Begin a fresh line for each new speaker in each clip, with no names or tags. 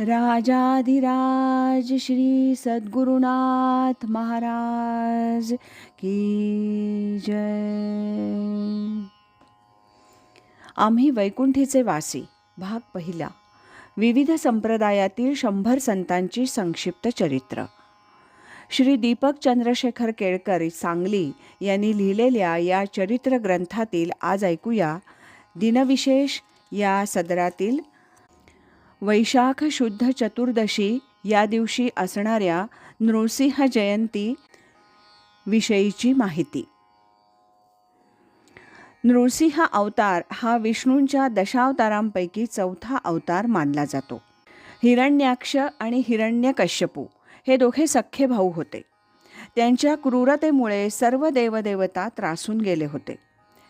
राजाधिराज श्री सद्गुरुनाथ महाराज की जय. आम्ही वैकुंठीचे वासी भाग पहिला. विविध संप्रदायातील शंभर संतांची संक्षिप्त चरित्र. श्री दीपक चंद्रशेखर केळकर सांगली यांनी लिहिलेल्या या चरित्र ग्रंथातील आज ऐकूया दिनविशेष या सदरातील वैशाख शुद्ध चतुर्दशी या दिवशी असणाऱ्या नृसिंह जयंती विषयीची माहिती. नृसिंह अवतार हा विष्णूंच्या दशावतारांपैकी चौथा अवतार मानला जातो. हिरण्याक्ष आणि हिरण्यकश्यपू हे दोघे सख्खे भाऊ होते. त्यांच्या क्रूरतेमुळे सर्व देवदेवता त्रासून गेले होते.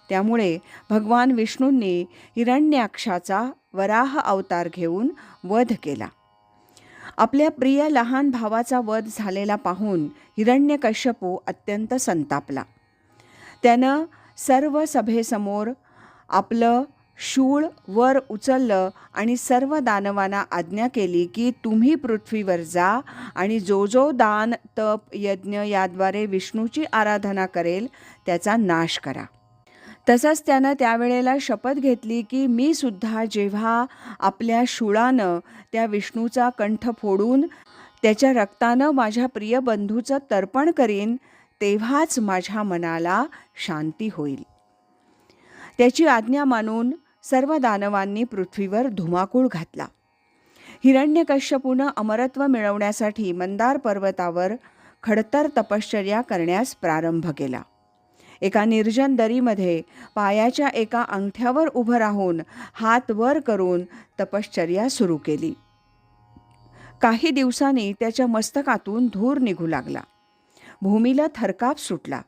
त्यामुळे भगवान विष्णूंनी हिरण्याक्षाचा वराह अवतार घेऊन वध केला. आपल्या प्रिय लहान भावाचा वध झालेला पाहून हिरण्यकश्यपू अत्यंत संतापला. त्यानं सर्व सभेसमोर आपलं शूळ वर उचललं आणि सर्व दानवांना आज्ञा केली की तुम्ही पृथ्वीवर जा आणि जो जो दान तप यज्ञ याद्वारे विष्णूची आराधना करेल त्याचा नाश करा. तसंच त्यानं त्यावेळेला शपथ घेतली की मी सुद्धा जेव्हा आपल्या शूळानं त्या विष्णूचा कंठ फोडून त्याच्या रक्तानं माझ्या प्रिय बंधूचं तर्पण करीन तेव्हाच माझ्या मनाला शांती होईल. त्याची आज्ञा मानून सर्व दानवांनी पृथ्वीवर धुमाकूळ घातला. हिरण्यकश्यपूनं अमरत्व मिळवण्यासाठी मंदार पर्वतावर खडतर तपश्चर्या करण्यास प्रारंभ केला. एका निर्जन दरीमध्ये पायाच्या एका अंगठ्यावर उभं राहून हात वर करून तपश्चर्या सुरू केली. काही दिवसांनी त्याच्या मस्तकातून धूर निघू लागला. भूमीला थरकाप सुटला.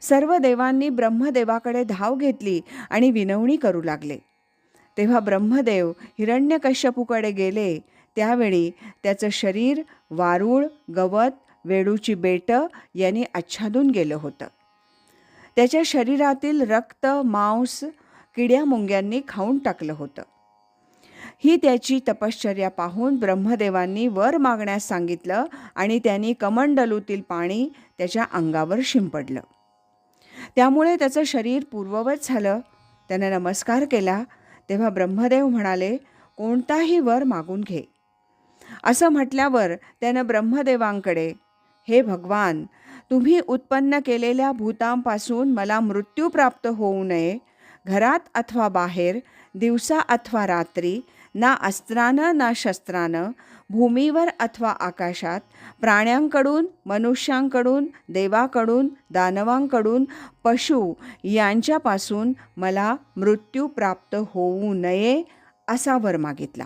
सर्व देवांनी ब्रह्मदेवाकडे धाव घेतली आणि विनवणी करू लागले. तेव्हा ब्रह्मदेव हिरण्यकश्यपूकडे गेले. त्यावेळी त्याचं शरीर वारूळ गवत वेडूची बेटं यांनी आच्छादून गेलं होतं. त्याच्या शरीरातील रक्त मांस किड्या मुंग्यांनी खाऊन टाकलं होतं. ही त्याची तपश्चर्या पाहून ब्रह्मदेवांनी वर मागण्यास सांगितलं आणि त्यांनी कमंडलूतील पाणी त्याच्या अंगावर शिंपडलं. त्यामुळे त्याचं शरीर पूर्ववत झालं. त्यानं नमस्कार केला. तेव्हा ब्रह्मदेव म्हणाले कोणताही वर मागून घे. असं म्हटल्यावर त्यानं ब्रह्मदेवांकडे हे भगवान तुम्ही उत्पन्न केलेल्या भूतांपासून मला मृत्यू प्राप्त होऊ नये. घरात अथवा बाहेर दिवसा अथवा रात्री ना अस्त्रानं ना शस्त्रानं भूमीवर अथवा आकाशात प्राण्यांकडून मनुष्यांकडून देवाकडून दानवांकडून पशु यांच्यापासून मला मृत्यू प्राप्त होऊ नये असा वर मागितला.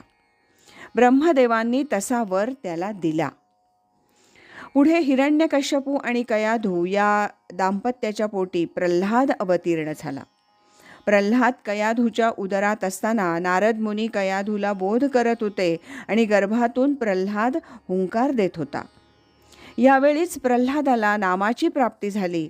ब्रह्मदेवांनी तसा वर त्याला दिला. पुढे हिरण्यकश्यपू आणि कयाधू या दाम्पत्याच्या पोटी प्रल्हाद अवतीर्ण झाला. प्रल्हाद कयाधूच्या उदरात असताना नारद मुनी कयाधूला बोध करत होते आणि गर्भातून प्रल्हाद हुंकार देत होता. यावेळीच प्रल्हादाला नामाची प्राप्ती झाली.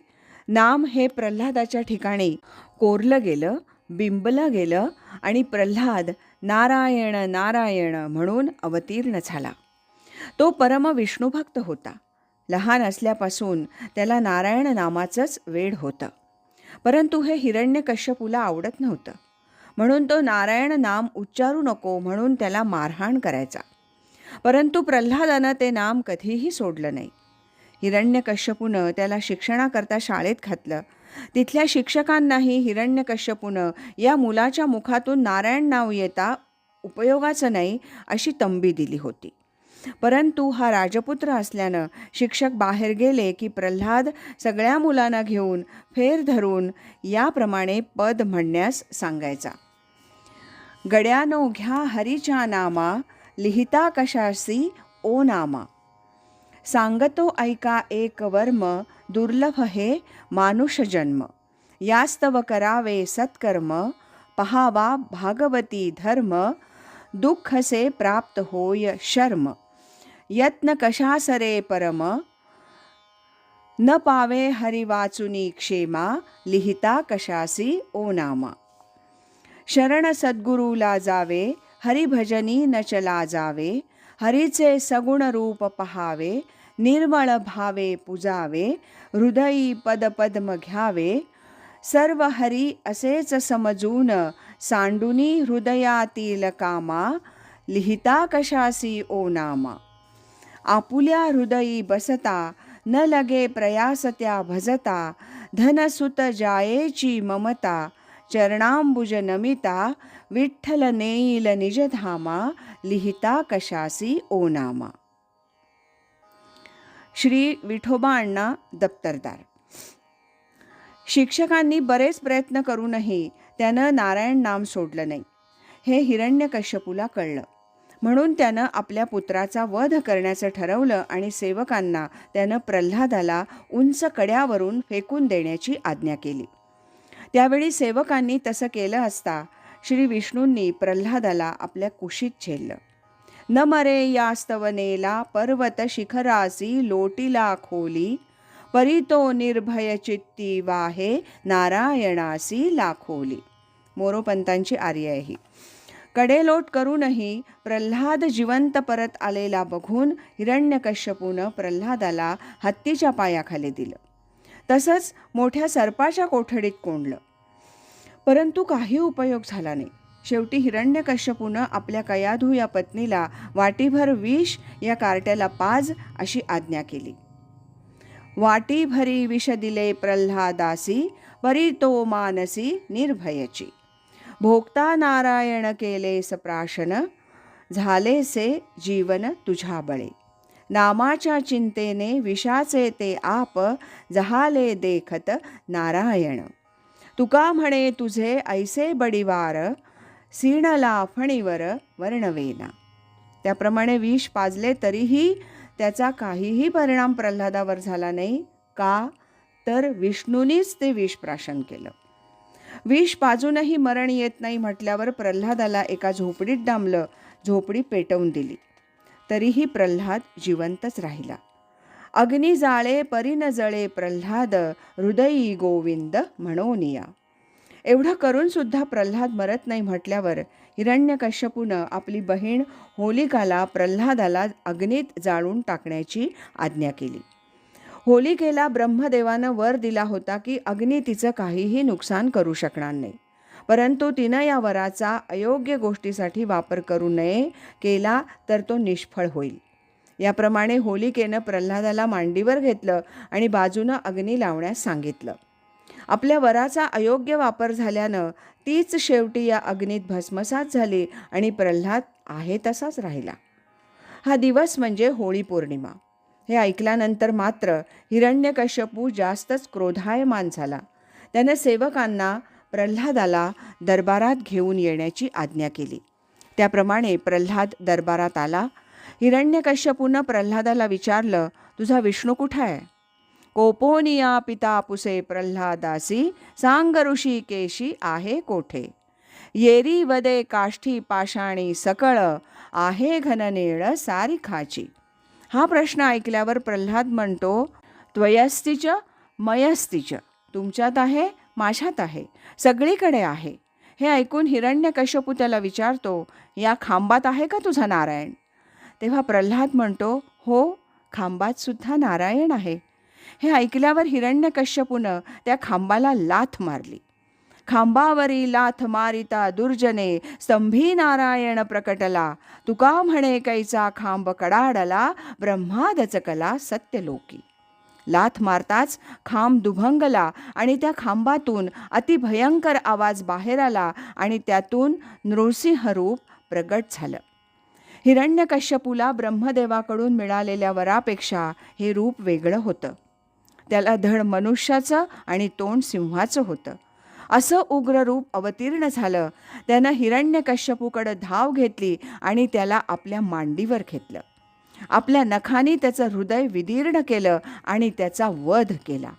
नाम हे प्रल्हादाच्या ठिकाणी कोरलं गेलं बिंबलं गेलं आणि प्रल्हाद नारायण नारायण म्हणून अवतीर्ण झाला. तो परम विष्णुभक्त होता. लहान असल्यापासून त्याला नारायण नामाचंच वेड होतं. परंतु हे हिरण्यकश्यपूला आवडत नव्हतं. म्हणून तो नारायण नाम उच्चारू नको म्हणून त्याला मारहाण करायचा. परंतु प्रल्हादानं ते नाम कधीही सोडलं नाही. हिरण्यकश्यपूनं त्याला शिक्षणाकरता शाळेत घातलं. तिथल्या शिक्षकांनाही हिरण्यकश्यपूनं या मुलाच्या मुखातून नारायण नाव येता उपयोगाचं नाही अशी तंबी दिली होती. परंतु हा राजपुत्र असल्यानं शिक्षक बाहेर गेले की प्रल्हाद सगळ्या मुलांना घेऊन फेर धरून याप्रमाणे पद म्हणण्यास सांगायचा. गड्यानो घ्या हरीच्या नामा लिहिता कशासी ओ नामा. सांगतो ऐका एक वर्म दुर्लभ हे मानुष जन्म. यास्तव करावे सत्कर्म पहावा भागवती धर्म दुःख से प्राप्त होय शर्म. यत्न कशासरे परम? न पावे हरिवाचुनी क्षेमा लिहिता कशासी ओ नामा. शरण सद्गुरूला जावे हरिभजनी न चला जावे हरीचे सगुण रूप पहावे निर्मळ भावे पुजावे हृदयी पदपद्म घ्यावे सर्व हरी असेच समजून सांडुनी हृदयातील कामा लिहिता कशासी ओ नामा. आपुल्या हृदयी बसता न लगे प्रयास त्या भजता धनसुत जायेची ममता चरणांबुज नमिता विठ्ठल नेईल निजधामा लिहिता कशासी ओनामा। श्री विठोबा अण्णा दप्तरदार। शिक्षकांनी बरेच प्रयत्न करूनही त्यानं नारायण नाम सोडलं नाही. हे हिरण्यकश्यपूला कळलं. म्हणून त्यानं आपल्या पुत्राचा वध करण्याचं ठरवलं आणि सेवकांना त्यानं प्रल्हादाला उंच कड्यावरून फेकून देण्याची आज्ञा केली. त्यावेळी सेवकांनी तसं केलं असता श्री विष्णूंनी प्रल्हादाला आपल्या कुशीत झेललं न मरे यास्तवनेला पर्वत शिखरासी लोटीला खोली परितो निर्भय चित्ती वाहे नारायणासी लाखोली मोरोपंतांची आर्य आहे ही. कडेलोट करूनही प्रल्हाद जिवंत परत आलेला बघून हिरण्यकश्यपूनं प्रल्हादाला हत्तीच्या पायाखाली दिलं. तसंच मोठ्या सर्पाच्या कोठडीत कोंडलं. परंतु काही उपयोग झाला नाही. शेवटी हिरण्यकश्यपूनं आपल्या कयाधू या पत्नीला वाटीभर विष या कार्ट्याला पाज अशी आज्ञा केली. वाटीभरी विष दिले प्रल्हादासी परी तो मानसी निर्भयची. भोगता नारायण केले सप्राशन झालेसे जीवन तुझ्या बळे. नामाच्या चिंतेने विषाचे ते आप जहाले देखत नारायण. तुका म्हणे तुझे ऐसे बडीवार सीणला फणीवर वर्णवेना. त्याप्रमाणे विष पाजले तरीही त्याचा काहीही परिणाम प्रल्हादावर झाला नाही. का? तर विष्णूनीच ते विष प्राशन केलं. विष पाजूनही मरण येत नाही म्हटल्यावर प्रल्हादाला एका झोपडीत डांबलं झोपडी पेटवून दिली. तरीही प्रल्हाद जिवंतच राहिला. अग्नी जाळे परीन जळे प्रल्हाद हृदयी गोविंद म्हणोनिया एवढं करून सुद्धा प्रल्हाद मरत नाही म्हटल्यावर हिरण्यकश्यपूनं आपली बहीण होलिकाला प्रल्हादाला अग्नीत जाळून टाकण्याची आज्ञा केली. होलिकेला ब्रह्मदेवानं वर दिला होता की अग्नी तिचं काहीही नुकसान करू शकणार नाही. परंतु तिनं या वराचा अयोग्य गोष्टीसाठी वापर करू नये केला तर तो निष्फळ होईल. याप्रमाणे होलिकेनं प्रल्हादाला मांडीवर घेतलं आणि बाजूनं अग्नी लावण्यास सांगितलं. आपल्या वराचा अयोग्य वापर झाल्यानं तीच शेवटी या अग्नीत भस्मसात झाली आणि प्रल्हाद आहे तसाच राहिला. हा दिवस म्हणजे होळी पौर्णिमा. हे ऐकल्यानंतर मात्र हिरण्यकश्यपू जास्तच क्रोधायमान झाला. त्यानं सेवकांना प्रल्हादाला दरबारात घेऊन येण्याची आज्ञा केली. त्याप्रमाणे प्रल्हाद दरबारात आला. हिरण्यकश्यपूनं प्रल्हादाला विचारलं तुझा विष्णू कुठं आहे? कोपोनिया पिता पुसे प्रल्हादासी सांग ऋषी केशी आहे कोठे? येरी वदे काष्ठी पाषाणी सकळ आहे घननेळ सारी खाची हा प्रश्न ऐकल्यावर प्रल्हाद म्हणतो त्वयस्तिच मयस्तिच तुमच्यात आहे माझ्यात आहे सगळीकडे आहे. हे ऐकून हिरण्यकश्यपू त्याला विचारतो या खांबात आहे का तुझा नारायण? तेव्हा प्रल्हाद म्हणतो हो खांबातसुद्धा नारायण आहे. हे ऐकल्यावर हिरण्यकश्यपूनं त्या खांबाला लाथ मारली. खांबावरी लाथ मारिता दुर्जने स्तंभी नारायण प्रकटला. तुका म्हणे कैचा खांब कडाडला ब्रह्मादचकला सत्यलोकी. लाथ मारताच खांब दुभंगला आणि त्या खांबातून अतिभयंकर आवाज बाहेर आला आणि त्यातून नृसिंह रूप प्रगट झालं. हिरण्यकश्यपूला ब्रह्मदेवाकडून मिळालेल्या वरापेक्षा हे रूप वेगळं होतं. त्याला धड मनुष्याचं आणि तोंड सिंहाचं होतं. असं उग्र रूप अवतीर्ण झालं. त्यानं हिरण्यकश्यपूकडं धाव घेतली आणि त्याला आपल्या मांडीवर घेतलं. आपल्या नखानी त्याचं हृदय विदीर्ण केलं आणि त्याचा वध केला.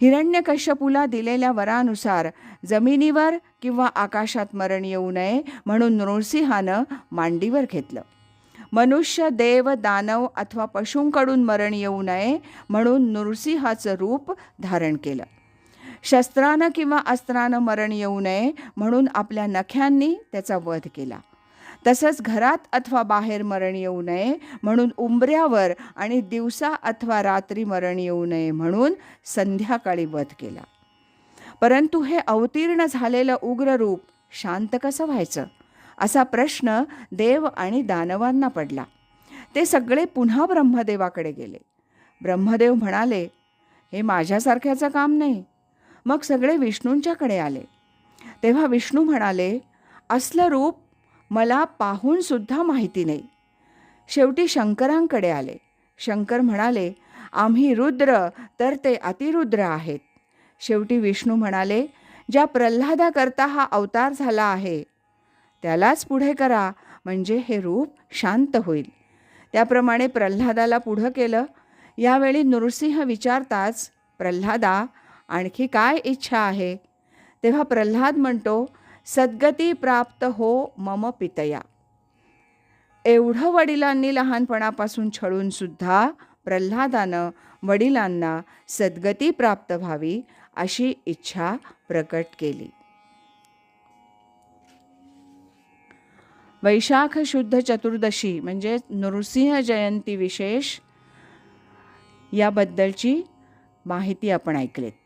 हिरण्यकश्यपूला दिलेल्या वरानुसार जमिनीवर किंवा आकाशात मरण येऊ नये म्हणून नृसिंहानं मांडीवर घेतलं. मनुष्य देव दानव अथवा पशूंकडून मरण येऊ नये म्हणून नृसिंहाचं रूप धारण केलं. शस्त्रानं किंवा अस्त्रानं मरण येऊ नये म्हणून आपल्या नख्यांनी त्याचा वध केला. तसंच घरात अथवा बाहेर मरण येऊ नये म्हणून उंबऱ्यावर आणि दिवसा अथवा रात्री मरण येऊ नये म्हणून संध्याकाळी वध केला. परंतु हे अवतीर्ण झालेलं उग्र रूप शांत कसं व्हायचं? असा प्रश्न देव आणि दानवांना पडला. ते सगळे पुन्हा ब्रह्मदेवाकडे गेले. ब्रह्मदेव म्हणाले हे माझ्यासारख्याचं काम नाही. मग सगळे विष्णूंच्याकडे आले. तेव्हा विष्णू म्हणाले असलं रूप मला पाहूनसुद्धा माहिती नाही. शेवटी शंकरांकडे आले. शंकर म्हणाले आम्ही रुद्र तर ते अतिरुद्र आहेत. शेवटी विष्णू म्हणाले ज्या प्रल्हादाकरता हा अवतार झाला आहे त्यालाच पुढे करा म्हणजे हे रूप शांत होईल. त्याप्रमाणे प्रल्हादाला पुढं केलं. यावेळी नृसिंह विचारताच प्रल्हादा आणखी काय इच्छा आहे? तेव्हा प्रल्हाद म्हणतो सद्गती प्राप्त हो मम पितया. एवढं वडिलांनी लहानपणापासून छळून सुद्धा प्रल्हादानं वडिलांना सद्गती प्राप्त व्हावी अशी इच्छा प्रकट केली. वैशाख शुद्ध चतुर्दशी म्हणजे नृसिंह जयंती विशेष याबद्दलची माहिती आपण ऐकलीत.